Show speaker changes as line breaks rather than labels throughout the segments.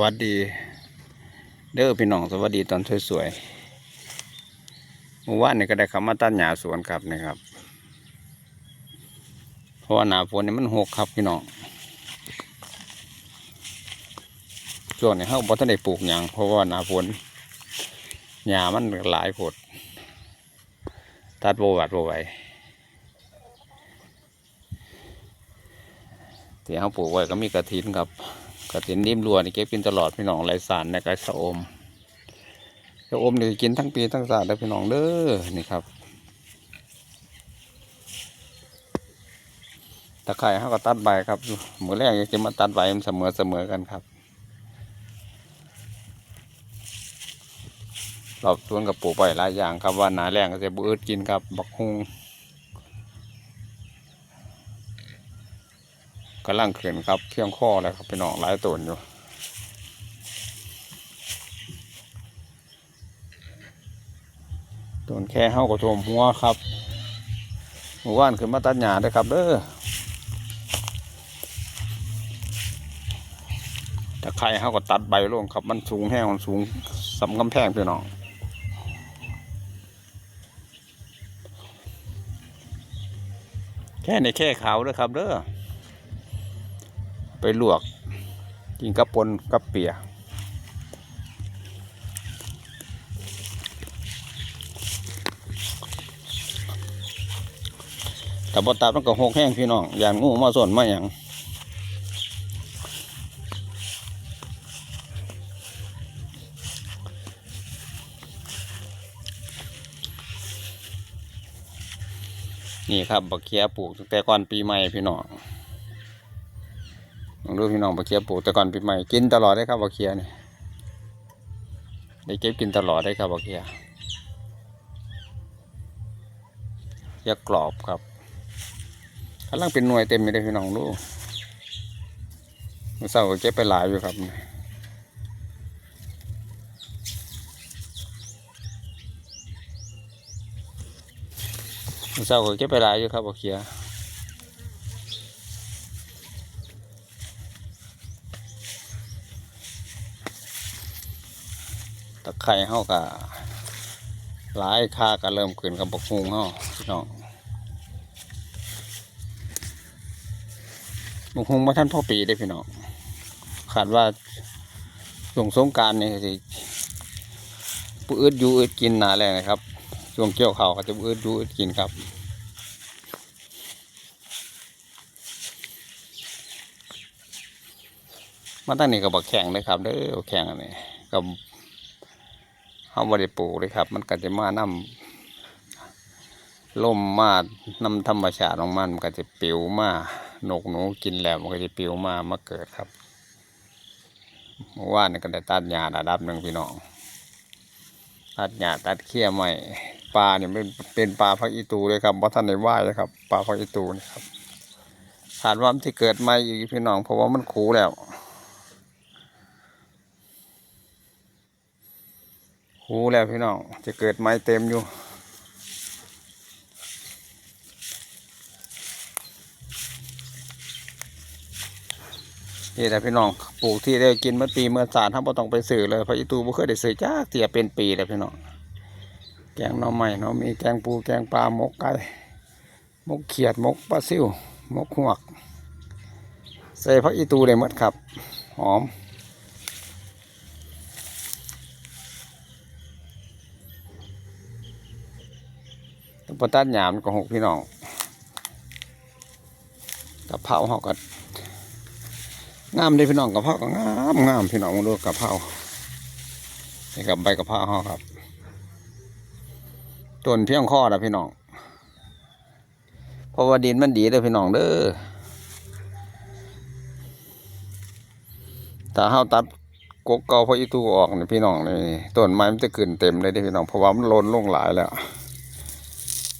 วัสดี เด้อพี่น้องสวัสดีตอนสวยๆเมื่อวานนี่ก็ได้ข้ามาตัดหญ้าสวนครับนี่ครับ เพราะว่าหนาฝนนี่มันหกครับพี่น้องช่วงนี้เขาบ่ทันได้ปลูกหยังเพราะว่าหนาฝนหญ้ามันหลายผดตัดโบวัดโบไหวที่เขาปลูกไว้ก็มีกระถินครับ กระถินนิ่มรัวนี่เก็บกินตลอดพี่น้องไรสารในกระสะอมสะอมนี่กินทั้งปีทั้งศาสตร์เลยพี่น้องเด้อนี่ครับตะไคร้เขาก็ตัดใบครับมือแรกจะมาตัดใบมันเสมอเสมอกันครับรอบสวนกับปลูกไปหลายอย่างครับว่าหนาแรงก็จะบืดกินครับบักฮุง กำลังขึ้นครับเพียงข้อแล้วครับพี่น้องหลายต้นอยู่ต้นแค่เฮาก็ท่วมหัวครับหมู่บ้านขึ้นมาตัดหญ้าเด้ครับเด้อแต่ใครเฮาก็ตัดใบลงครับ มันสูงแห้งมันสูงสำกำแพงพี่น้องแค่ในแค่ขาวเด้อครับเด้อ ไปลวกกินกับปนกับเปียแต่บตัดมันก็หกแห้งพี่น้องอย่างงูมาส่วนมาอย่างนี่ครับบักเคียปลูกตั้งแต่ก่อนปีใหม่พี่น้อง ลองดูพี่น้องบักเคียปลูกแต่ก่อนปีใหม่กินตลอดได้ครับบักเคียนี่ได้เก็บกินตลอดได้ครับบักเคียเคียกรอบครับกำลังเป็นหน่วยเต็มเลยพี่น้องดูมื่อเช้าก็เก็บไปหลายอยู่ครับมื่อเช้าก็เก็บไปหลายอยู่ครับบอกเขีย ตะไคร่เฮาก็หลายค่าก็เริ่มขึ้นกับบกฮุงเฮาพี่น้องบุงมาท่านพ่อปีได้พี่น้องขาดว่าช่วงสงการนี่สิปูอึดอยู่อึดกินหนาแรงนะครับช่วงเกี่ยวเขาวเขาจะปูอึดอยู่อึดกินครับมาตั้งนี้ก็บอกแข่งเลยครับเด้อแข่งอันนี้กับ เขาบริปลูกเลยครับ มันก็จะมานํล่มมานำธรรมชาติของมันมันก็จะปิวมาหนกหนูกินแล้วมันก็จะปิวมามาเกิดครับเมื่อวานก็ได้ตัดหญ้าระดับหนึ่งพี่น้องตัดหญ้าตัดเขี้ยใหม่ปลาเนี่ยเป็นเป็นปลาพักอีตูเลยครับเพราะท่านในว่ายเลยครับปลาพักอีตูนี่ครับคาดว่ามันจะเกิดใหม่อีกพี่น้องเพราะว่ามันคูแล้ว คูแล้วพี่น้องจะเกิดใหม่เต็มอยู่นี่แหละพี่น้องปลูกที่ได้กินเมื่อปีเมื่อสารถ้าบ่ต้องไปซื้อเลยพระอีตูบ่เคยได้ซื้อจ้าเตียเป็นปีแล้วพี่น้องแกงหน่อไม้เนาะมีแกงปูแกงปลาหมกไก่หมกเขียดหมกปลาซิวหมกหวก ใส่ผักอีตูเลยหมดครับ หอม ปตัดหยามก็หกพี่น้องกะเพราเขาก็งามเลยพี่น้องกะเพราก็งามงามพี่น้องมาดูกะเพรานี่กับใบกะเพราห่อครับต้นเพียงข้อนะพี่น้องเพราะว่าดินมันดีเลยพี่น้องเด้อถ้าเฮาตัดกกเกาพออีตูออกเนี่ยพี่น้องนี่ต้นไม้มันจะขึ้นเต็มเลยเด้อพี่น้องเพราะว่ามันโลนลงหลายแล้ว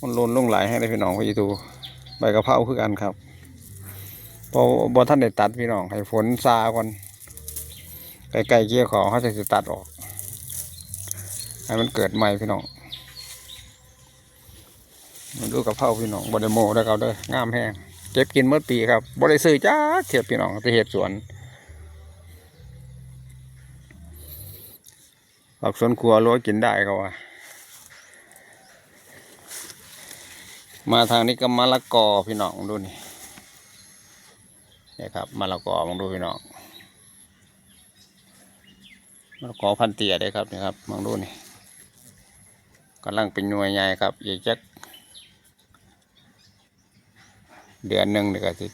มันลนลงหลายให้เลยพี่น้องพออีตูใบกระเพราคือกันครับพอบอท่านได้ตัดพี่น้องให้ฝนซาก่อนไกลๆเกี่ยวของเขาจะตัดออกให้มันเกิดใหม่พี่น้องมาดูกับเผาพี่น้องบไดโมได้เขาเด้องามแห้งเก็บกินเมื่อปีครับบริซื้อจ้าเทียบพี่น้องไปเหตุสวนผักสวนครัวรั้วกินได้เขาว่า มาทางนี้ก็มะละกอพี่น้องดูนี่นี่ครับมะละกอมองดูพี่น้องมะละกอพันเตียได้ครับนี่ครับมองดูนี่กำลังเป็นหน่วยใหญ่ครับอีกจักเดือนหนึ่งนี่ก็สิ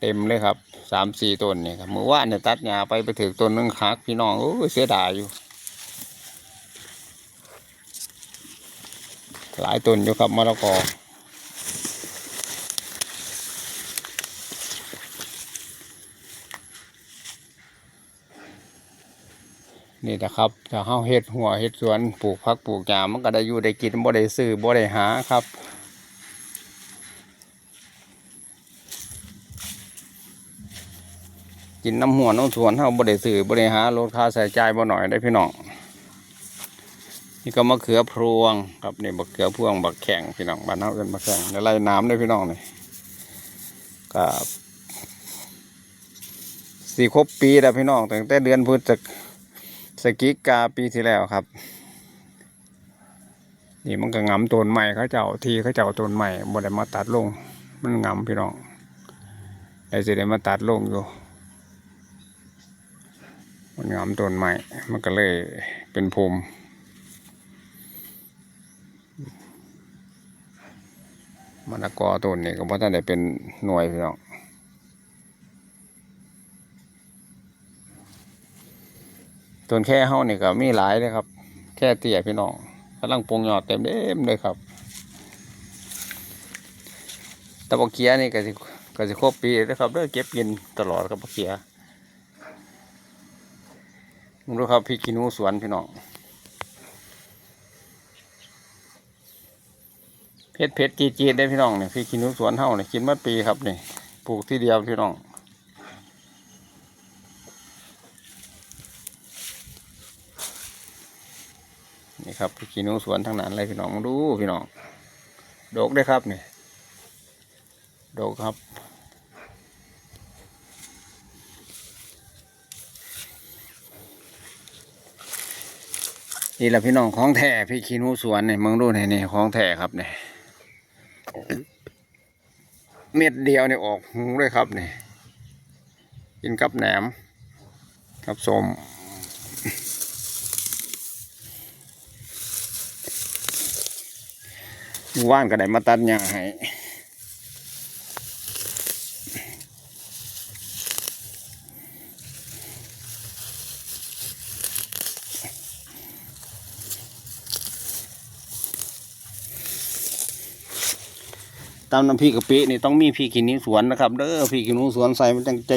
เต็มเลยครับสามสี่ต้นนี่ครับเมื่อวานเนี่ยตัดหญ้าไปไปถึงต้นนึงหักพี่น้องโอ้ยเสียดายอยู่ หลายต้นอยู่ครับมะละกอนี่นะครับถ้าเฮาเฮ็ดหัวเฮ็ดสวนปลูกผักปลูกหญ้ามันก็ได้อยู่ได้กินบ่ได้ซื้อบ่ได้หาครับ กินน้ำหัวน้ำสวนเฮาบ่ได้ซื้อบ่ได้หาลดค่าใช้จ่ายบ่หน่อยได้พี่น้อง นี่ก็มะเขือพรวงครับนี่มะเขือพวงบักแข็งพี่น้องบ้านเฮาเอิ้นมะแข็งในไร่น้ำด้วยพี่น้องนี่ครับสี่ครบปีแล้วพี่น้องตั้งแต่เดือนพฤศจิสกิกาปีที่แล้วครับ นี่มันก็งำต้นใหม่เขาเจ้าทีเขาเจ้าต้นใหม่บ่ได้มาตัดลง มันงำพี่น้องไอ้สิได้มาตัดลงอยู่มันงำต้นใหม่มันก็เลยเป็นภูมิ มะละกอต้นนี่ก็เพราะท่านได้เป็นหน่วยพี่น้องต้นแค่เฮานี่ก็มีหลายเลยครับ แค่เตี้ยพี่น้องกำลังปรุงยอดเต็มเต็มเลยครับตะบกเกียนี่ก็สิก็สิครบปีแล้วครับเด้อเก็บกินตลอดครับบกเกียมึงดูครับพี่กินูสวนพี่น้อง เพชรเพชรจีจีได้พี่น้องเนี่ยพี่กินนุสวนเฮาเนี่ยกินมาปีครับนี่ปลูกที่เดียวพี่น้องนี่ครับพี่กินนุสวนทั้งนั้นเลยพี่น้องมาดูพี่น้องดกได้ครับเนี่ยดกครับนี่แหละพี่น้องของแท้พี่ขี้นูสวนเนี่ยมึงดูเนี่นี่ของแท้ครับเนี่ย เม็ดเดียวเนี่ยออกหูเลยครับเนี่ยกินกับแหนมกับสมว่านก็ได้มาตัดหญ้าให้ ตามน้ำพริกกะปินี่ต้องมีพริกขี้หนูสวนนะครับเด้อพริกขี้หนูสวนใส่มันจังใจ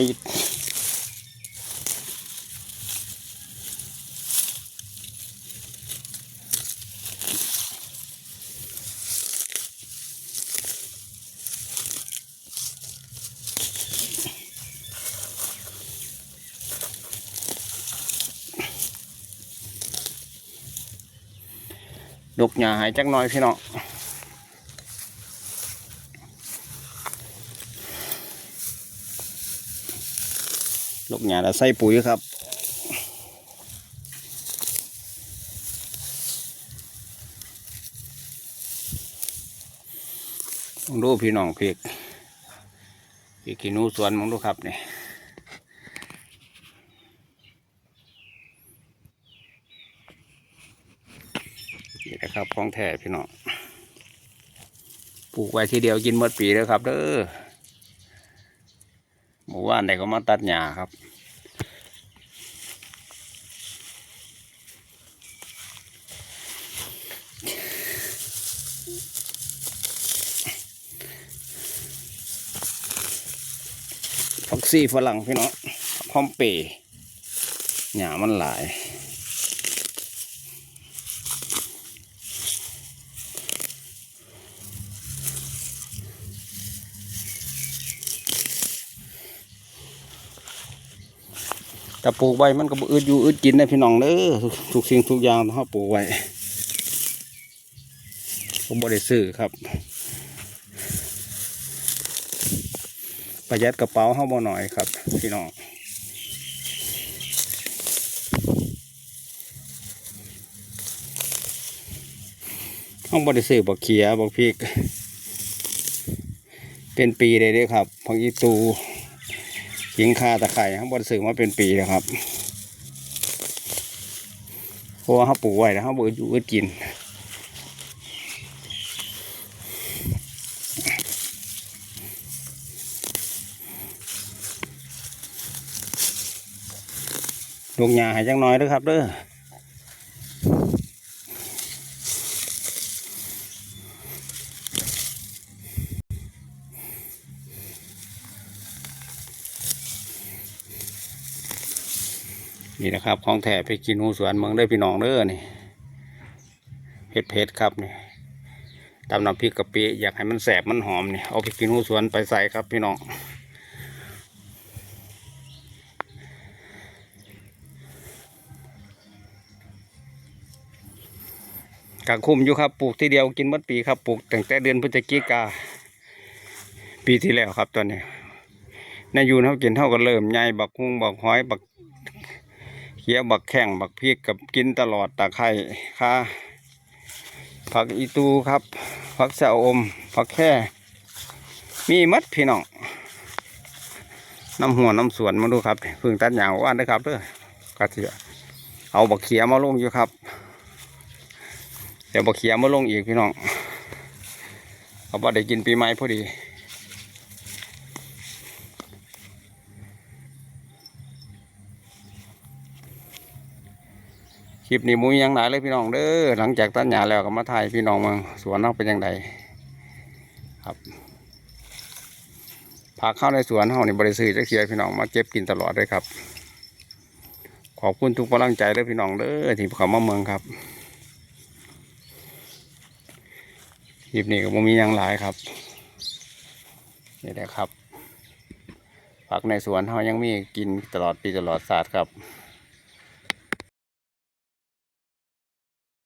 ดกหญ้าหายจักหน่อยพี่น้อง ดกหญ้าแล้วใส่ปุ๋ยครับมองดูพี่น้องพี่พี่กินูสวนมองดูครับนี่นี่นะครับของแท้พี่น้องปลูกไว้ทีเดียวกินหมดปีแล้วครับเด้อ หมู่บ้านไหนก็มาตัดหญ้าครับฟักซี่ฝรั่งพี่น้องพร้อมเปย์หญ้ามันหลาย แต่ปลูกไว้มันก็อืดอยู่อืดกินได้พี่น้องเด้อทุกสิ่งทุกอย่างถ้าปลูกไว้ผมบริสุทธิ์ครับ ประหยัดกระเป๋าเข้าบ่หน่อยครับ พี่น้องห้องบริสุทธิ์บอกเขียบอกพริก เป็นปีเลยเด้ครับพังอีตู ขิงคาตะไคร้ห้างบนสื่อมาเป็นปีแล้วครับเพราะว่าเขาปลูกไว้แล้วเขาบริอยู่ก็กินลงยาให้จังน้อยด้อครับเด้อ นี่นะครับของแถไปกินหูสวนเมืองเด้พี่น้องเด้อนี่เผ็ดเผ็ดครับนี่ตำน้ำพริกกะปิอยากให้มันแสบมันหอมนี่เอาไปกินหูสวนไปใส่ครับพี่น้องกางคุมอยู่ครับปลูกทีเดียวกินหมดปีครับปลูกตั้งแต่เดือนพฤศจิกาปีที่แล้วครับตอนนี้นายยูนเขากินเท่ากันเริ่มใหญ่บักฮุงบักหอยบัก ขียวบักแข้งบักพริกกับกินตลอดตะไคร้ค่ะผักอีตูครับผักชะอมผักแค่ มีมัดพี่น้องน้ำหัวน้ำสวนมาดูครับพิ่งตัดหยางว่านนะครับเด้อกระเทียเอาบักเขียมาลงอยู่ครับ เดี๋ยวบักเขียมาลงอีกพี่น้องเขาบอกได้กินปีใหม่พอดี คลิปนี้มุ้ยยังหลายเลยพี่น้องเด้อหลังจากตัดหญ้าแล้วก็มาถ่ายพี่น้องมาสวนเราเป็นยังไงครับพาเข้าในสวนเฮานี่บริสุทธิ์จะเสียพี่น้องมาเก็บกินตลอดเลยครับ ขอบคุณทุกกำลังใจเด้อพี่น้องเด้อที่เขามาเมืองครับคลิปนี้ก็บ่มียังหลายครับนี่แหละครับผักในสวนเฮายังมีกินตลอดปีตลอดศาสตร์ครับ